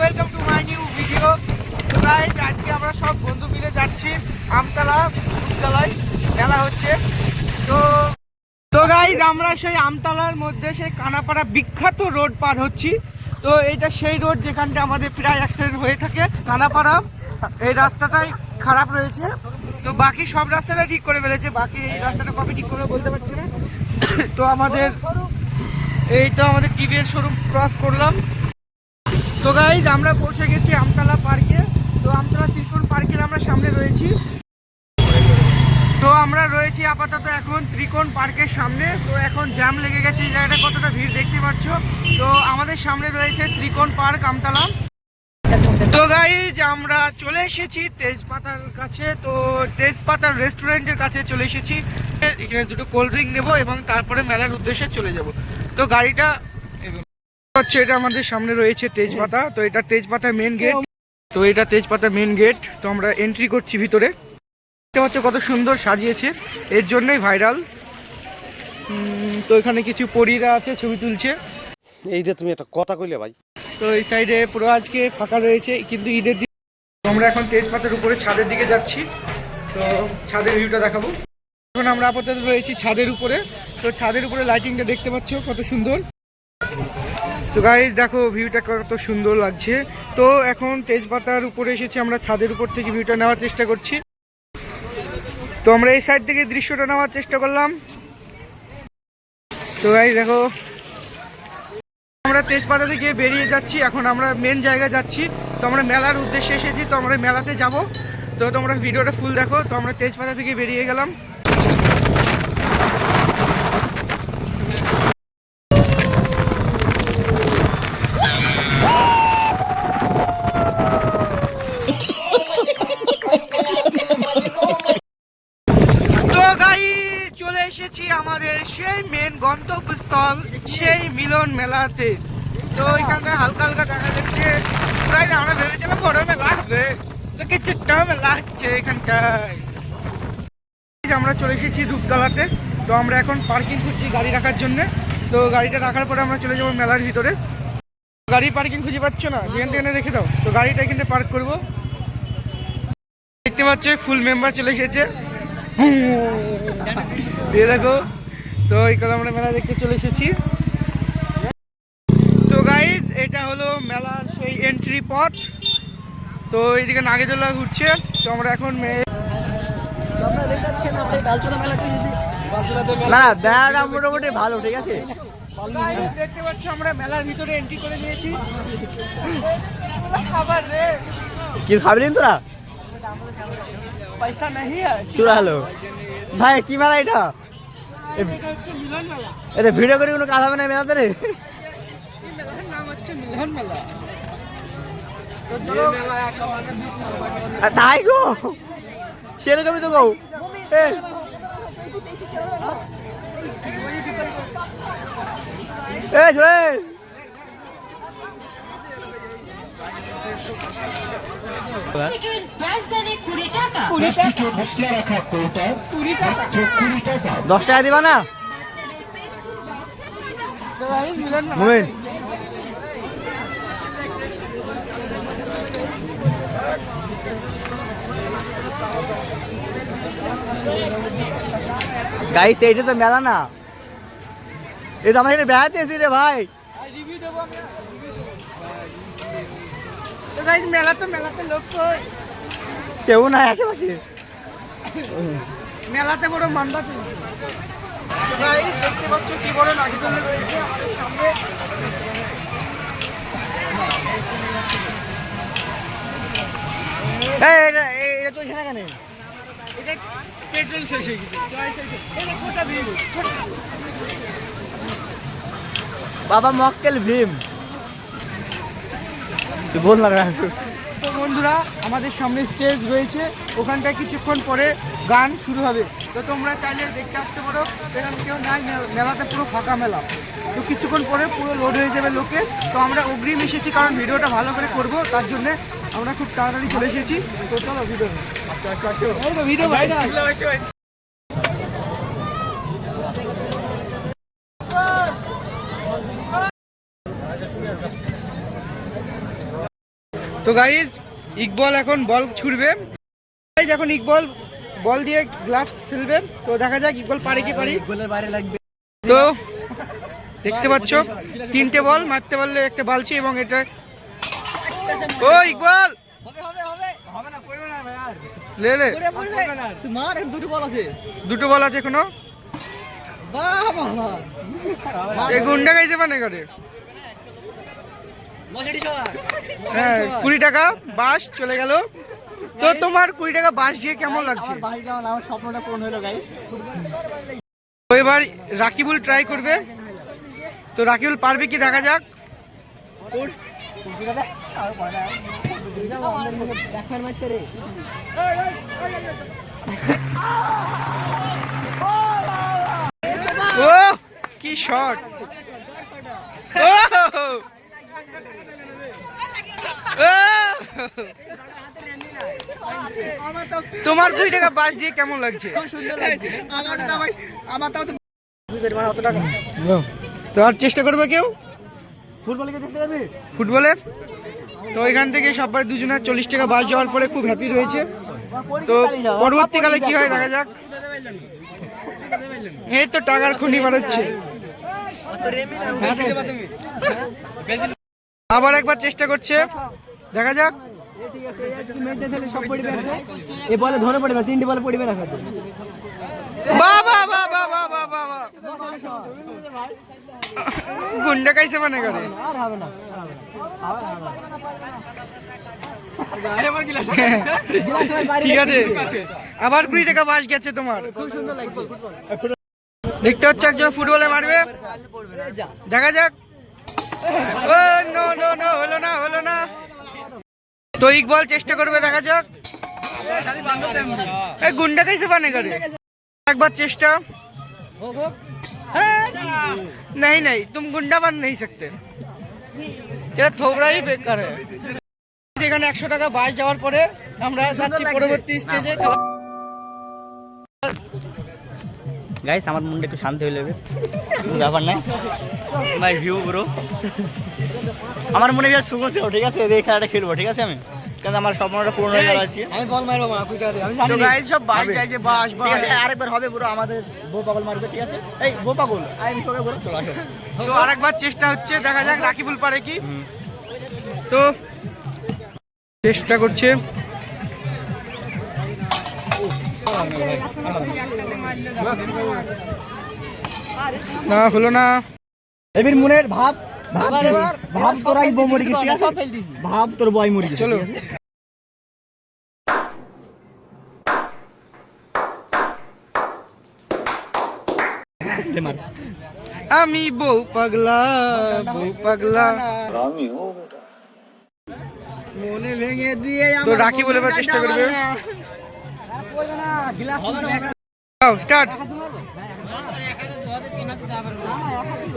Welcome to my new video guys আজকে আমরা সব বন্ধু মিলে যাচ্ছি আমতলা দুপতলায় মেলা হচ্ছে। তো তো গাইজ আমরা সেই আমতলার মধ্যে সেই কানাপাড়া বিখ্যাত রোড পার হচ্ছি। তো এটা সেই রোড যেখানটা আমাদের প্রায় অ্যাক্সিডেন্ট হয়ে থাকে, কানাপাড়া। এই রাস্তাটাই খারাপ রয়েছে। তো বাকি সব রাস্তাটা ঠিক করে ফেলেছে। বাকি এই রাস্তাটা কবে ঠিক করে বলতে পারছি না। তো আমাদের, এই তো আমাদের টিভিএস শোরুম ক্রস করলাম। তো গাইজ আমরা পৌঁছে গেছি আমতলা পার্কে তো আমতলা ত্রিকোণ পার্কের আমরা সামনে রয়েছি। তো আমরা রয়েছি আপাতত এখন ত্রিকোণ পার্কের সামনে। তো এখন জ্যাম লেগে গেছে এই জায়গাটা কতটা ভিড় দেখতে পাচ্ছ? তো আমাদের সামনে রয়েছে ত্রিকোণ পার্ক আমতলা। তো গাইজ আমরা চলে এসেছি তেজপাতার কাছে। তো তেজপাতার রেস্টুরেন্টের কাছে চলে এসেছি। এখানে দুটো কোল্ড ড্রিঙ্ক নেব এবং তারপরে মেলার উদ্দেশ্যে চলে যাব। তো গাড়িটা হচ্ছে এটা আমাদের সামনে রয়েছে তেজপাতা। তো এটা তেজপাতা মেন গেট তো এটা তেজপাতা মেন গেট তো আমরা এন্ট্রি করছি ভিতরে। দেখতে পাচ্ছ কত সুন্দর সাজিয়েছে। এর জন্যই ভাইরাল তো এখানে কিছু পরীরা আছে ছবি তুলছে। এইটা তুমি একটা কথা কইলে ভাই। তো এই সাইডে পুরো আজকে ফাঁকা রয়েছে কিন্তু ঈদের দিন আমরা এখন তেজপাতার উপরে ছাদের দিকে যাচ্ছি। তো ছাদের ভিউটা দেখাবো। এখন আমরা আপাতত রয়েছি ছাদের উপরে। তো ছাদের উপরে লাইটিংটা দেখতে পাচ্ছ কত সুন্দর। তো গাইজ দেখো ভিউটা কত সুন্দর লাগছে। তো এখন তেজপাতার উপরে এসেছি, আমরা ছাদের উপর থেকে ভিউটা নেওয়ার চেষ্টা করছি। তো আমরা এই সাইড থেকে দৃশ্যটা নেওয়ার চেষ্টা করলাম। তো গাইজ দেখো, আমরা তেজপাতা থেকে বেরিয়ে যাচ্ছি, এখন আমরা মেন জায়গায় যাচ্ছি। তো আমরা মেলার উদ্দেশ্যে এসেছি, তো আমরা মেলাতে যাব। তো তোমরা ভিডিওটা ফুল দেখো, তো আমরা তেজপাতা থেকে বেরিয়ে গেলাম। এসেছি আমাদের সেই মেন গন্তব্যস্থল, সেই মিলন মেলাতে। তো এখানে হালকা হালকা দেখা যাচ্ছে। প্রায় আমরা ভেবেছিলাম বড় মেলা হবে, তো কি ছোট্ট মেলা হচ্ছে এখানটায় আমরা চলে এসেছি রূপতলাতে তো আমরা এখন পার্কিং খুঁজছি গাড়ি রাখার জন্য। তো গাড়িটা রাখার পরে আমরা চলে যাব মেলার ভিতরে। গাড়ি পার্কিং খুঁজে পাচ্ছ না? যেখান থেকে রেখে দাও। তো গাড়িটা এখানে পার্ক করব। দেখতে পাচ্ছ ফুল মেম্বার চলে এসেছে। দিয়ে দেখো তো এই কথা আমরা মেলা দেখতে চলে এসেছি। তো গাইজ এটা হলো মেলার সেই এন্ট্রি পথ। তো এইদিকে নাগেদোলা ঘুরছে। তো আমরা এখন না বেড়াটা মোটামুটি ভালো ঠিক আছে? Guys, দেখতে পাচ্ছ আমরা মেলার ভিতরে এন্ট্রি করে নিয়েছি খাবার রে কি খাবি তোরা? পয়সা নেই চূড়া হলো। ভাই কি মেলা এটা? এটা ভিডিও করে কোনো কাজ হবে না মেলাতে রে? তো তাই গো? সেরকমই তো গো। এ, এ দশ টাকা দিবা না? গাইস এইটা তো মেলা না। এই তো আমার এখানে বেড়াতে এসেছি রে ভাই। দেবো আমরা তো গাইজ মেলাতে লোক তো কেউ নাই আশেপাশে। মেলাতে বড় মান্দা চলছে তো গাইজ দেখতে পাচ্ছ কি বড় নাগিদলে রয়েছে আমাদের সামনে। এটা এই- এটা কেন পেট্রোল শেষ হয়ে গেছে। বাবা মক্কেল ভীম। তুই বল না। তো বন্ধুরা আমাদের সামনে স্টেজ রয়েছে। ওখানটায় কিছুক্ষণ পরে গান শুরু হবে। তো তোমরা চাইলে দেখতে আসতে পারো। এখানে কেউ নাই মেলাতে পুরো ফাঁকা মেলা। তো কিছুক্ষণ পরে পুরো লোড হয়ে যাবে লোকে। তো আমরা অগ্রিম এসেছি কারণ ভিডিওটা ভালো করে করব। তার জন্য আমরা খুব তাড়াতাড়ি চলে এসেছি। তো চলো ভিডিও ভিডিও তো গাইজ ইকবল এখন বল ছুড়বে। গাইজ এখন ইকবল বল দিয়ে গ্লাস ফেলবে। তো দেখা যাক ইকবল পারে কি পারি। গোলের বাইরে লাগবে। তো দেখতে পাচ্ছ তিনটে বল মারতে পারলে একটা বালছি এবং এটা ও ইকবল হবে না পড়বে না ভাই আর। লে লে। দুটো বল আছে। দুটো বল এখনও। বাহ বাহ এই গুন্ডা গাইছে মানে করে হ্যাঁ কুড়ি টাকা বাস চলে গেল। তো তোমার কুড়ি টাকা বাস দিয়ে কেমন লাগছে? আমার ভাই কেমন? আমার স্বপ্নটা পূরণ হলো গাইস। তো এবার রাকিবুল ট্রাই করবে। তো রাকিবুল পারবে কি? দেখা যাক। ও কি শট ও! তোমার দুই টাকা বাস দিয়ে কেমন লাগছে? তো আর চেষ্টা করবে কেউ? ফুটবলের তো এখান থেকে সবাই দুজনে চল্লিশ টাকা বাস যাওয়ার পরে খুব হ্যাপি রয়েছে। তো পরবর্তীকালে কি হয় দেখা যাক। এই তো টাকার খুনি বাড়াচ্ছে। আবার একবার চেষ্টা করছে। দেখা যাক। গুন্ডা কাইছে মানে করে। ঠিক আছে। আবার কুড়ি টাকা বাস গেছে তোমার। খুব সুন্দর লাগছে দেখতে হচ্ছে একজন ফুটবলে মারবে। দেখা যাক। নো নো নো হলো না হলো না তো ইকবল চেষ্টা করবে দেখা যাক এই গুন্ডা কাইছে বানে করে একবার চেষ্টা नहीं नहीं तुम गुंडा बन नहीं सकते तेरा थोबड़ा ही बेकार है এখানে একশো টাকা বাস যাওয়ার পরে আমরা যাচ্ছি পরবর্তী স্টেজে গাইস আমার মনটা একটু শান্ত হয়ে যাবে কোনো ব্যাপার নাই মাই ভিউ ব্রো আমার মনে বিরাট সুখ ছিল ঠিক আছে এই খেলাটা খেলব ঠিক আছে আমি কারণ আমার স্বপ্নটা পূরণ হয়ে যাচ্ছে আমি বল মারবো কুইটা আমি তো গাইস সব বাস যাইছে বাস ঠিক আছে আরেকবার হবে ব্রো আমাদের বউ পাগল মারবে ঠিক আছে এই বউ পাগল আই সবাই ব্রো চলো আসো তো আরেকবার চেষ্টা হচ্ছে দেখা যাক রাকিবুল পারে কি তো চেষ্টা করছে না হলো না। এবির মনের ভাব ভাব ভাব তোরাই বউ মরে গেছিস ভাব তোর বয় মরে গেছে চলো। আমি বউ পাগলা বউ পাগলা। মনে ভেঙে দিয়ে তো রাখি বলে চেষ্টা করবে। স্টার্ট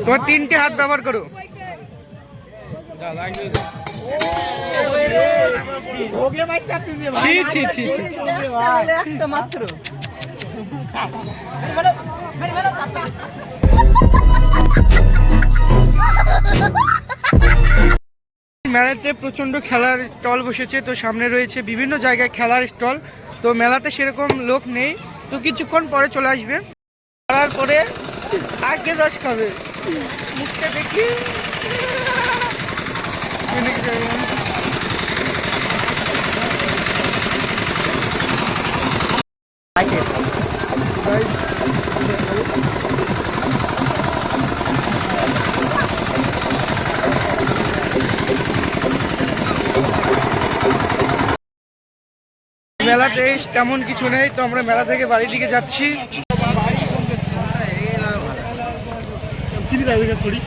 তোমার তিনটে হাত ব্যবহার করো। মেলাতে প্রচণ্ড খেলার স্টল বসেছে, তো সামনে রয়েছে বিভিন্ন জায়গায় খেলার স্টল। তো মেলাতে সেরকম লোক নেই, তো কিছুক্ষণ পরে চলে আসবে। খেলার পরে আগে রস খাবে। মুখটা দেখি। মেলাতে তেমন কিছু নেই তো আমরা মেলা থেকে বাড়ির দিকে যাচ্ছি। চিনি দাও এটা করি।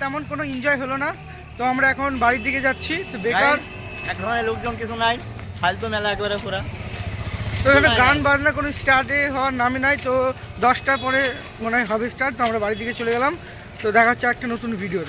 তেমন কোনো এনজয় হলো না তো আমরা এখন বাড়ির দিকে যাচ্ছি তো বেকার। এক ধরনের লোকজন কিছু নাই ফালতু মেলা একবারে পুরা। তো এখানে গান বাজনা কোনো স্টার্টে হওয়ার নামে নাই তো দশটার পরে মনে হয় হবে স্টার্ট তো আমরা বাড়ির দিকে চলে গেলাম। তো দেখা হচ্ছে একটা নতুন ভিডিওতে